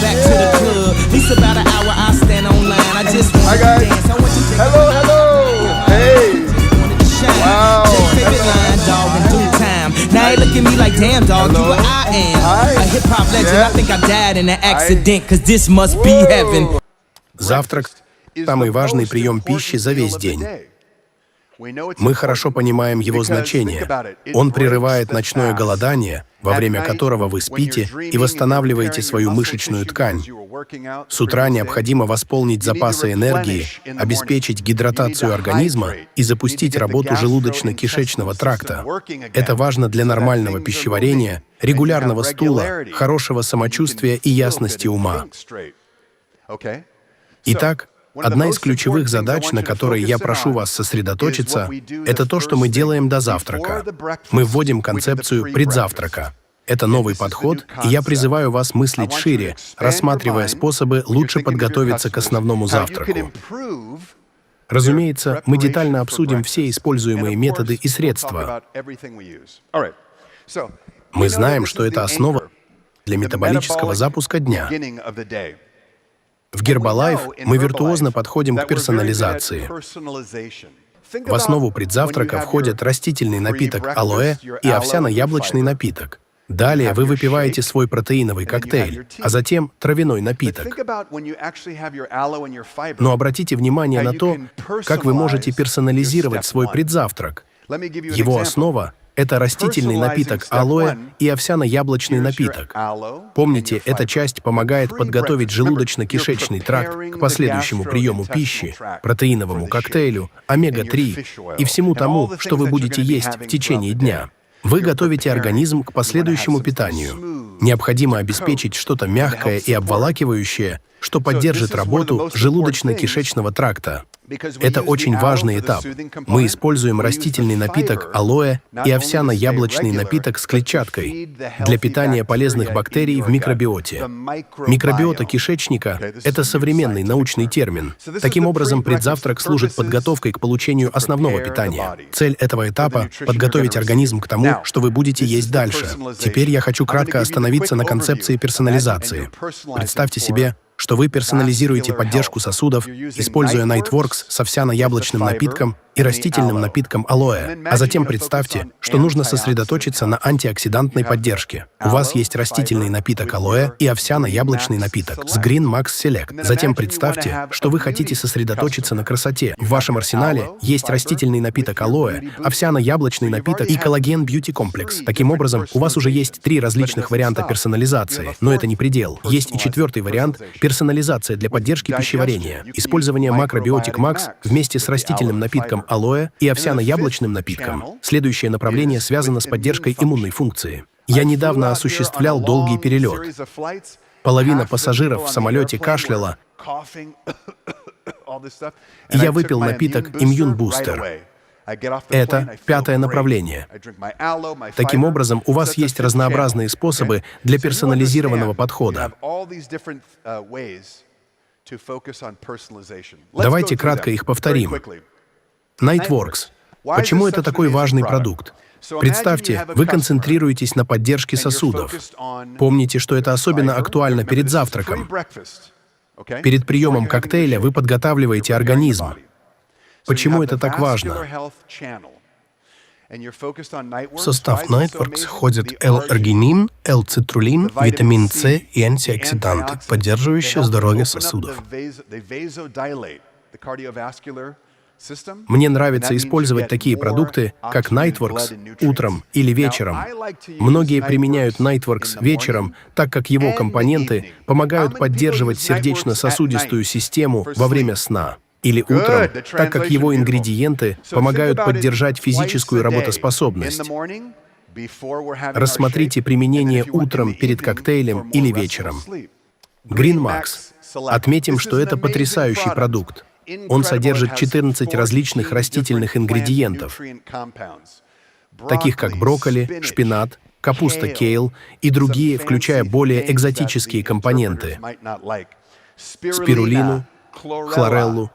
back to the club. At least about an hour I stand online. I just Hi, wanna guys. dance. I want you to take Hello, hello. Hey. wanted to shine. Wow. Just favorite line, dog, in due time. Now they look at me like, damn, dog, you Hello. what I am. Hi. A hip hop legend. Yeah. I think I died in an accident, cause this must be heaven. Завтрак – самый важный прием пищи за весь день. Мы хорошо понимаем его значение. Он прерывает ночное голодание, во время которого вы спите и восстанавливаете свою мышечную ткань. С утра необходимо восполнить запасы энергии, обеспечить гидратацию организма и запустить работу желудочно-кишечного тракта. Это важно для нормального пищеварения, регулярного стула, хорошего самочувствия и ясности ума. Итак, одна из ключевых задач, на которые я прошу вас сосредоточиться, это то, что мы делаем до завтрака. Мы вводим концепцию предзавтрака. Это новый подход, и я призываю вас мыслить шире, рассматривая способы лучше подготовиться к основному завтраку. Разумеется, мы детально обсудим все используемые методы и средства. Мы знаем, что это основа для метаболического запуска дня. В Herbalife мы виртуозно подходим к персонализации. В основу предзавтрака входят растительный напиток алоэ и овсяно-яблочный напиток. Далее вы выпиваете свой протеиновый коктейль, а затем травяной напиток. Но обратите внимание на то, как вы можете персонализировать свой предзавтрак. Его основа — это растительный напиток алоэ и овсяно-яблочный напиток. Помните, эта часть помогает подготовить желудочно-кишечный тракт к последующему приему пищи, протеиновому коктейлю, омега-3 и всему тому, что вы будете есть в течение дня. Вы готовите организм к последующему питанию. Необходимо обеспечить что-то мягкое и обволакивающее, что поддержит работу желудочно-кишечного тракта. Это очень важный этап. Мы используем растительный напиток алоэ и овсяно-яблочный напиток с клетчаткой для питания полезных бактерий в микробиоте. Микробиота кишечника — это современный научный термин. Таким образом, предзавтрак служит подготовкой к получению основного питания. Цель этого этапа — подготовить организм к тому, что вы будете есть дальше. Теперь я хочу кратко остановиться на концепции персонализации. Представьте себе, что вы персонализируете поддержку сосудов, используя Nightworks с овсяно-яблочным напитком и растительным напитком алоэ. А затем представьте, что нужно сосредоточиться на антиоксидантной поддержке. У вас есть растительный напиток алоэ и овсяно-яблочный напиток с Green Max Select. Затем представьте, что вы хотите сосредоточиться на красоте. В вашем арсенале есть растительный напиток алоэ, овсяно-яблочный напиток и коллаген бьюти комплекс. Таким образом, у вас уже есть три различных варианта персонализации, но это не предел. Есть и четвертый вариант — персонализация для поддержки пищеварения. Использование макробиотик Max вместе с растительным напитком алоэ и овсяно-яблочным напитком. Следующее направление связано с поддержкой иммунной функции. Я недавно осуществлял долгий перелет. Половина пассажиров в самолете кашляла, и я выпил напиток «Иммюн Бустер». Это пятое направление. Таким образом, у вас есть разнообразные способы для персонализированного подхода. Давайте кратко их повторим. Nightworks. Почему это такой важный продукт? Представьте, вы концентрируетесь на поддержке сосудов. Помните, что это особенно актуально перед завтраком. Перед приемом коктейля вы подготавливаете организм. Почему это так важно? В состав Nightworks входят L-аргинин, L-цитрулин, витамин С и антиоксиданты, поддерживающие здоровье сосудов. Мне нравится использовать такие продукты, как Nightworks утром или вечером. Многие применяют Nightworks вечером, так как его компоненты помогают поддерживать сердечно-сосудистую систему во время сна. Или утром, так как его ингредиенты помогают поддержать физическую работоспособность. Рассмотрите применение утром перед коктейлем или вечером. Green Max. Отметим, что это потрясающий продукт. Он содержит 14 различных растительных ингредиентов, таких как брокколи, шпинат, капуста кейл и другие, включая более экзотические компоненты — спирулину, хлореллу,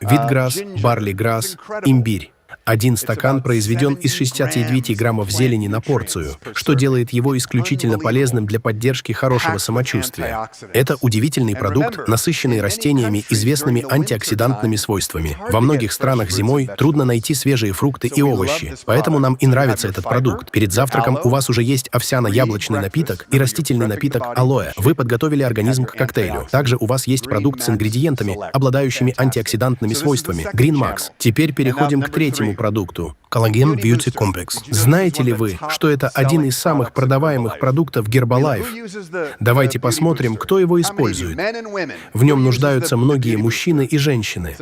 витграсс, барлиграсс, имбирь. Один стакан произведен из 69 граммов зелени на порцию, что делает его исключительно полезным для поддержки хорошего самочувствия. Это удивительный продукт, насыщенный растениями, известными антиоксидантными свойствами. Во многих странах зимой трудно найти свежие фрукты и овощи, поэтому нам и нравится этот продукт. Перед завтраком у вас уже есть овсяно-яблочный напиток и растительный напиток алоэ. Вы подготовили организм к коктейлю. Также у вас есть продукт с ингредиентами, обладающими антиоксидантными свойствами. Green Max. Теперь переходим к третьему продукту. Коллаген Beauty Complex. Знаете ли вы, что это один из самых продаваемых продуктов Herbalife? Давайте посмотрим, кто его использует. В нем нуждаются многие мужчины и женщины.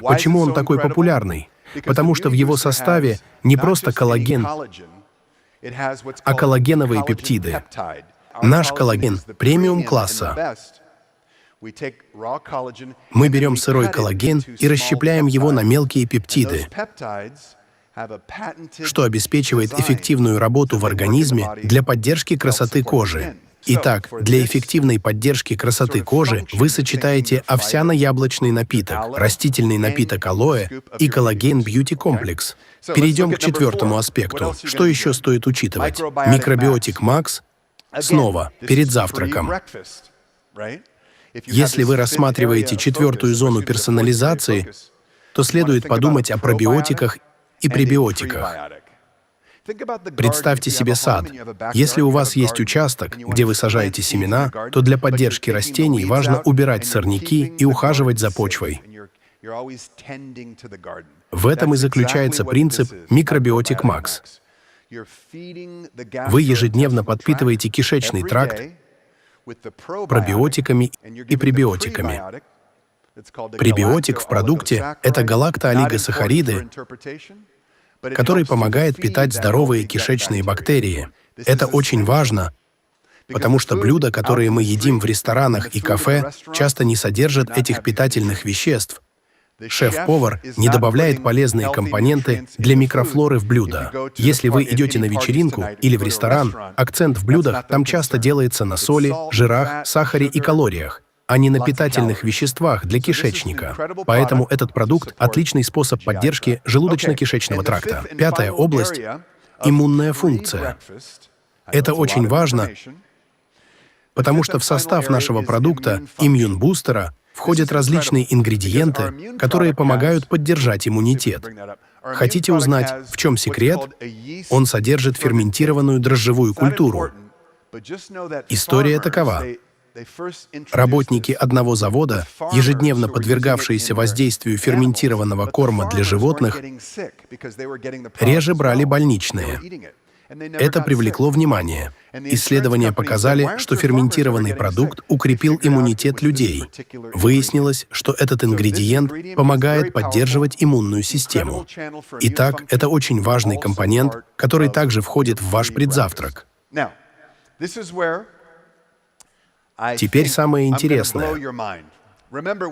Почему он такой популярный? Потому что в его составе не просто коллаген, а коллагеновые пептиды. Наш коллаген премиум класса. Мы берем сырой коллаген и расщепляем его на мелкие пептиды, что обеспечивает эффективную работу в организме для поддержки красоты кожи. Итак, для эффективной поддержки красоты кожи вы сочетаете овсяно-яблочный напиток, растительный напиток алоэ и коллаген бьюти комплекс. Перейдем к четвертому аспекту. Что еще стоит учитывать? Микробиотик Макс снова перед завтраком. Если вы рассматриваете четвертую зону персонализации, то следует подумать о пробиотиках и пребиотиках. Представьте себе сад. Если у вас есть участок, где вы сажаете семена, то для поддержки растений важно убирать сорняки и ухаживать за почвой. В этом и заключается принцип микробиотик Макс. Вы ежедневно подпитываете кишечный тракт пробиотиками и пребиотиками. Пребиотик в продукте — это галактоолигосахариды, который помогает питать здоровые кишечные бактерии. Это очень важно, потому что блюда, которые мы едим в ресторанах и кафе, часто не содержат этих питательных веществ, Шеф-повар не добавляет полезные компоненты для микрофлоры в блюдо. Если вы идете на вечеринку или в ресторан, акцент в блюдах там часто делается на соли, жирах, сахаре и калориях а не на питательных веществах для кишечника. Поэтому этот продукт — отличный способ поддержки желудочно-кишечного тракта. Пятая область — иммунная функция. Это очень важно, потому что в состав нашего продукта, иммюн-бустера, входят различные ингредиенты, которые помогают поддержать иммунитет. Хотите узнать, в чем секрет? Он содержит ферментированную дрожжевую культуру. История такова. Работники одного завода, ежедневно подвергавшиеся воздействию ферментированного корма для животных, реже брали больничные. Это привлекло внимание. Исследования показали, что ферментированный продукт укрепил иммунитет людей. Выяснилось, что этот ингредиент помогает поддерживать иммунную систему. Итак, это очень важный компонент, который также входит в ваш предзавтрак. Теперь самое интересное.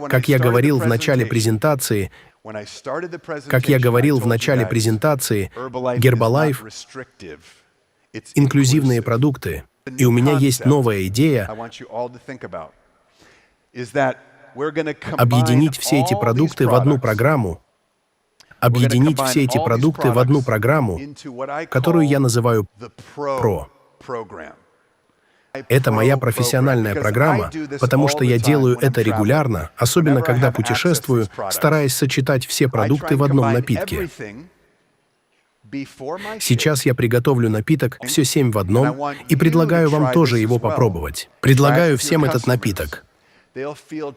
Как я говорил в начале презентации, как я говорил в начале презентации, Herbalife — инклюзивные продукты, и у меня есть новая идея объединить все эти продукты в одну программу, объединить все эти продукты в одну программу, которую я называю PRO. Это моя профессиональная программа, потому что я делаю это регулярно, особенно когда путешествую, стараясь сочетать все продукты в одном напитке. Сейчас я приготовлю напиток «Все семь в одном» и предлагаю вам тоже его попробовать. Предлагаю всем этот напиток.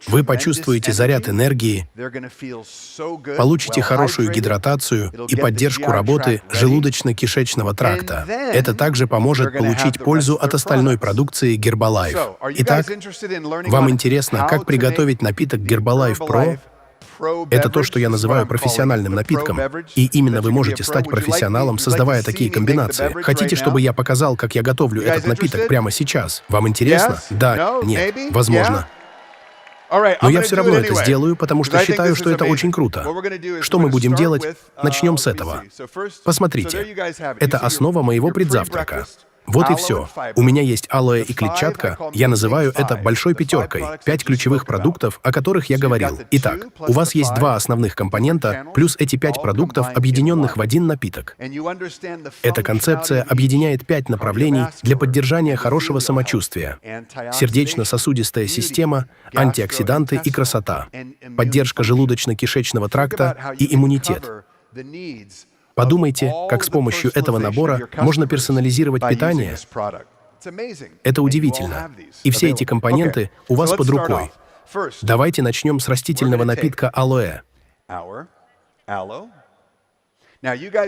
Вы почувствуете заряд энергии, получите хорошую гидратацию и поддержку работы желудочно-кишечного тракта. Это также поможет получить пользу от остальной продукции Herbalife. Итак, вам интересно, как приготовить напиток Herbalife Pro? Это то, что я называю профессиональным напитком. И именно вы можете стать профессионалом, создавая такие комбинации. Хотите, чтобы я показал, как я готовлю этот напиток прямо сейчас? Вам интересно? Да, нет, возможно. Но я все равно это сделаю, потому что считаю, что это очень круто. Что мы будем делать? Начнем с этого. Посмотрите. Это основа моего предзавтрака. Вот и все. У меня есть алоэ и клетчатка. Я называю это большой пятеркой. Пять ключевых продуктов, о которых я говорил. Итак, у вас есть два основных компонента, плюс эти пять продуктов, объединенных в один напиток. Эта концепция объединяет пять направлений для поддержания хорошего самочувствия. Сердечно-сосудистая система, антиоксиданты и красота, поддержка желудочно-кишечного тракта и иммунитет. Подумайте, как с помощью этого набора можно персонализировать питание. Это удивительно. И все эти компоненты у вас под рукой. Давайте начнем с растительного напитка алоэ.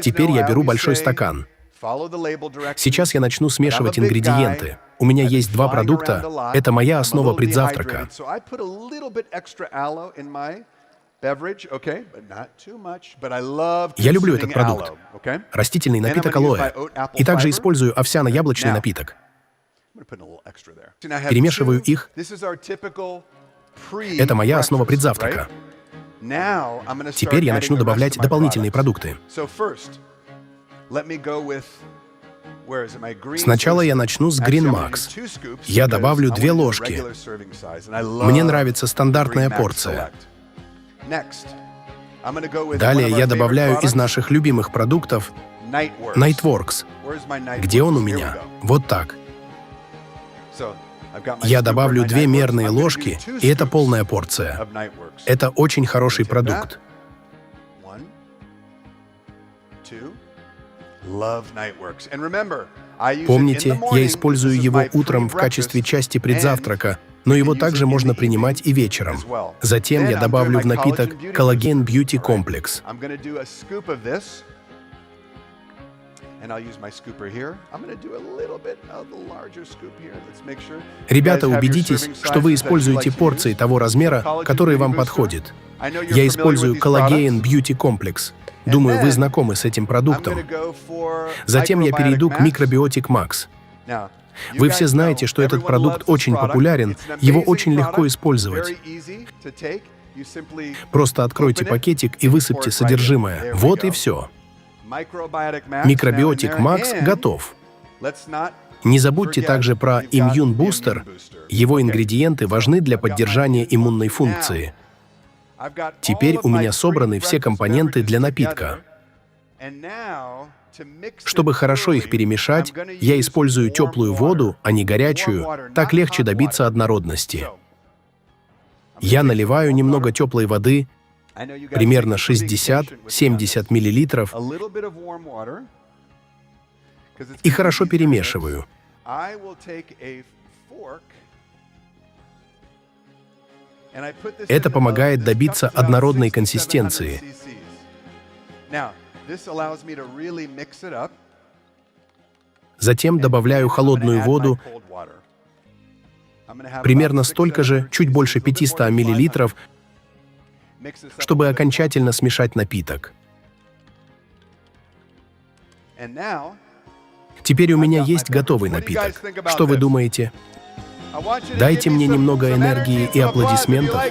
Теперь я беру большой стакан. Сейчас я начну смешивать ингредиенты. У меня есть два продукта. Это моя основа предзавтрака. Я люблю этот продукт. Растительный напиток алоэ. И также использую овсяно-яблочный напиток. Перемешиваю их. Это моя основа предзавтрака. Теперь я начну добавлять дополнительные продукты. Сначала я начну с Green Max. Я добавлю две ложки. Мне нравится стандартная порция. Далее я добавляю из наших любимых продуктов Nightworks. Где он у меня? Вот так. Я добавлю две мерные ложки, и это полная порция. Это очень хороший продукт. Помните, я использую его утром в качестве части предзавтрака, но его также можно принимать и вечером. Затем я добавлю в напиток коллаген Beauty Complex. Ребята, убедитесь, что вы используете порции того размера, который вам подходит. Я использую коллаген Beauty Complex. Думаю, вы знакомы с этим продуктом. Затем я перейду к Microbiotic Max. Вы все знаете, что этот продукт очень популярен, его очень легко использовать. Просто откройте пакетик и высыпьте содержимое. Вот и все. Микробиотик Макс готов. Не забудьте также про Immune Booster. Его ингредиенты важны для поддержания иммунной функции. Теперь у меня собраны все компоненты для напитка. Чтобы хорошо их перемешать, я использую теплую воду, а не горячую, так легче добиться однородности. Я наливаю немного теплой воды, примерно 60-70 миллилитров, и хорошо перемешиваю. Это помогает добиться однородной консистенции. Затем добавляю холодную воду, примерно столько же, чуть больше 500 мл, чтобы окончательно смешать напиток. Теперь у меня есть готовый напиток. Что вы думаете? Дайте мне немного энергии и аплодисментов.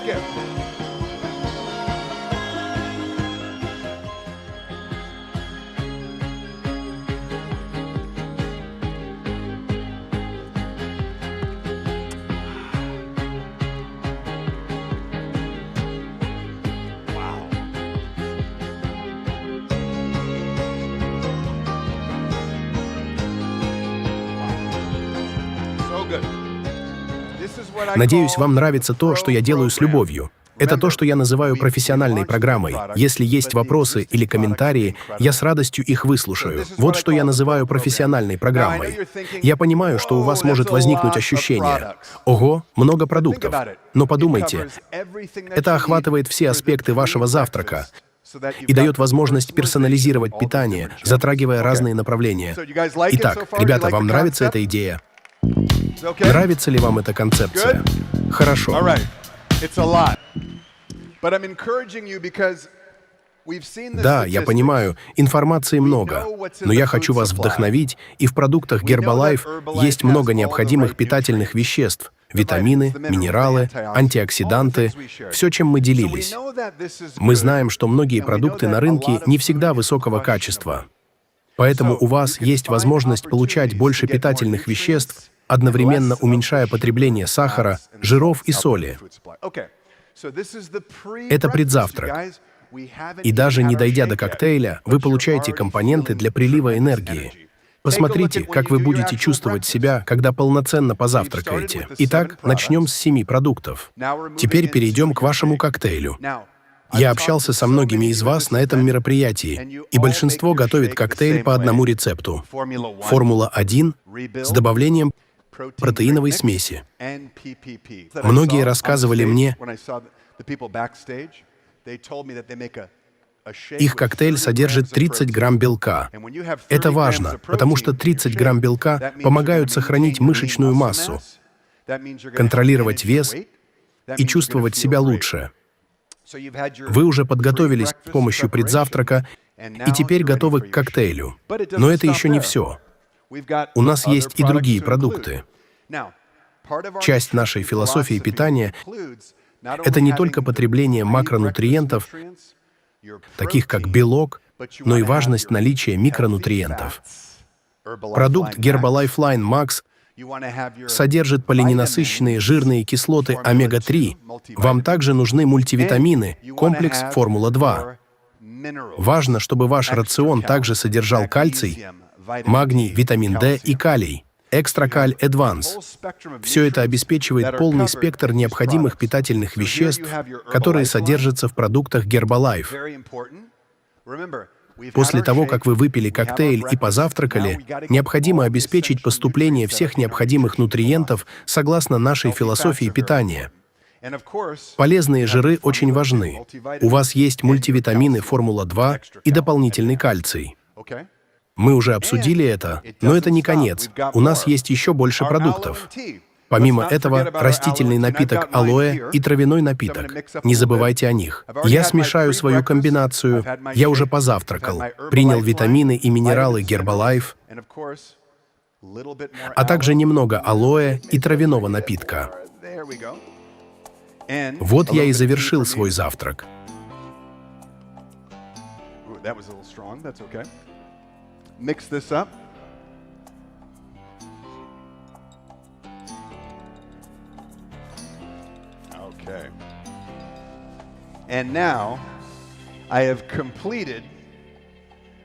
Надеюсь, вам нравится то, что я делаю с любовью. Это то, что я называю профессиональной программой. Если есть вопросы или комментарии, я с радостью их выслушаю. Вот что я называю профессиональной программой. Я понимаю, что у вас может возникнуть ощущение «Ого, много продуктов». Но подумайте, это охватывает все аспекты вашего завтрака, и дает возможность персонализировать питание, затрагивая разные направления. Итак, ребята, вам нравится эта идея? Нравится ли вам эта концепция? Хорошо. Да, я понимаю, информации много, но я хочу вас вдохновить, и в продуктах Herbalife есть много необходимых питательных веществ, витамины, минералы, антиоксиданты, все, чем мы делились. Мы знаем, что многие продукты на рынке не всегда высокого качества. Поэтому у вас есть возможность получать больше питательных веществ, одновременно уменьшая потребление сахара, жиров и соли. Это предзавтрак. И даже не дойдя до коктейля, вы получаете компоненты для прилива энергии. Посмотрите, как вы будете чувствовать себя, когда полноценно позавтракаете. Итак, начнем с семи продуктов. Теперь перейдем к вашему коктейлю. Я общался со многими из вас на этом мероприятии, и большинство готовит коктейль по одному рецепту. Формула-1 с добавлением протеиновой смеси. Многие рассказывали мне, их коктейль содержит 30 грамм белка. Это важно, потому что 30 грамм белка помогают сохранить мышечную массу, контролировать вес и чувствовать себя лучше. Вы уже подготовились с помощью предзавтрака и теперь готовы к коктейлю. Но это еще не все. У нас есть и другие продукты. Часть нашей философии питания — это не только потребление макронутриентов, таких как белок, но и важность наличия микронутриентов. Продукт Herbalife Line Max содержит полиненасыщенные жирные кислоты омега-3. Вам также нужны мультивитамины, комплекс Формула-2. Важно, чтобы ваш рацион также содержал кальций, магний, витамин D и калий. Экстракаль Advance. Все это обеспечивает полный спектр необходимых питательных веществ, которые содержатся в продуктах Herbalife. После того, как вы выпили коктейль и позавтракали, необходимо обеспечить поступление всех необходимых нутриентов согласно нашей философии питания. Полезные жиры очень важны. У вас есть мультивитамины Формула-2 и дополнительный кальций. Мы уже обсудили это, но это не конец. У нас есть еще больше продуктов. Помимо этого, растительный напиток алоэ и травяной напиток. Не забывайте о них. Я смешаю свою комбинацию. Я уже позавтракал. Принял витамины и минералы Гербалайф, а также немного алоэ и травяного напитка. Вот я и завершил свой завтрак. Mix this up. Okay. And now I have completed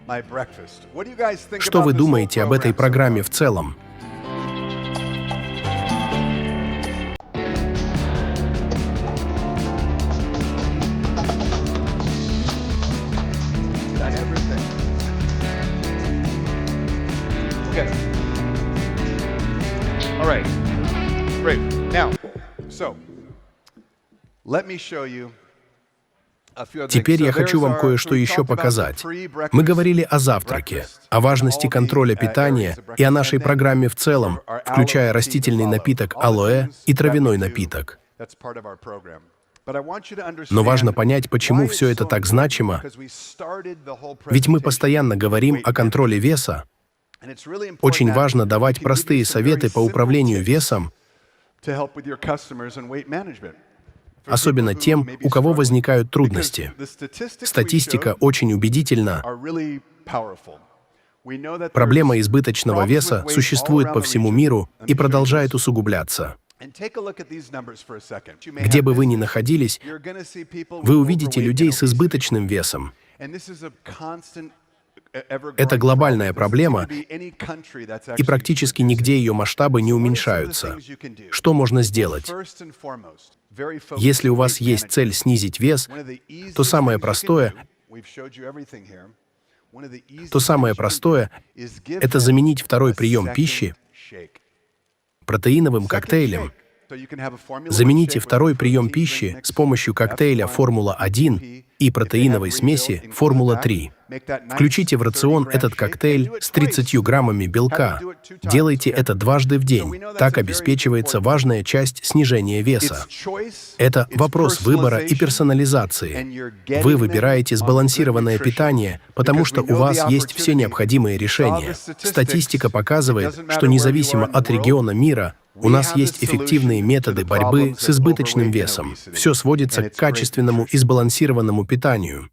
my breakfast. What do you guys think Что вы думаете об этой программе в целом? Теперь я хочу вам кое-что еще показать. Мы говорили о завтраке, о важности контроля uh, питания и о нашей программе в целом, включая растительный напиток алоэ и травяной напиток. Но важно понять, почему все это так значимо, ведь мы постоянно говорим о контроле веса. Очень важно давать простые советы по управлению весом, особенно тем, у кого возникают трудности. Статистика очень убедительна. Проблема избыточного веса существует по всему миру и продолжает усугубляться. Где бы вы ни находились, вы увидите людей с избыточным весом. Uh, Это глобальная проблема, и практически нигде ее масштабы не уменьшаются. Что можно сделать? Если у вас есть цель снизить вес, то самое простое, то самое простое это заменить второй прием пищи протеиновым коктейлем. Замените второй прием пищи с помощью коктейля F1, Формула-1 и протеиновой смеси Формула-3. Включите в рацион этот коктейль с 30 граммами белка. Делайте это дважды в день. Так обеспечивается важная часть снижения веса. Это вопрос выбора и персонализации. Вы выбираете сбалансированное питание, потому что у вас есть все необходимые решения. Статистика показывает, что независимо от региона мира, у нас есть эффективные методы борьбы с избыточным весом. Все сводится к качественному и сбалансированному питанию.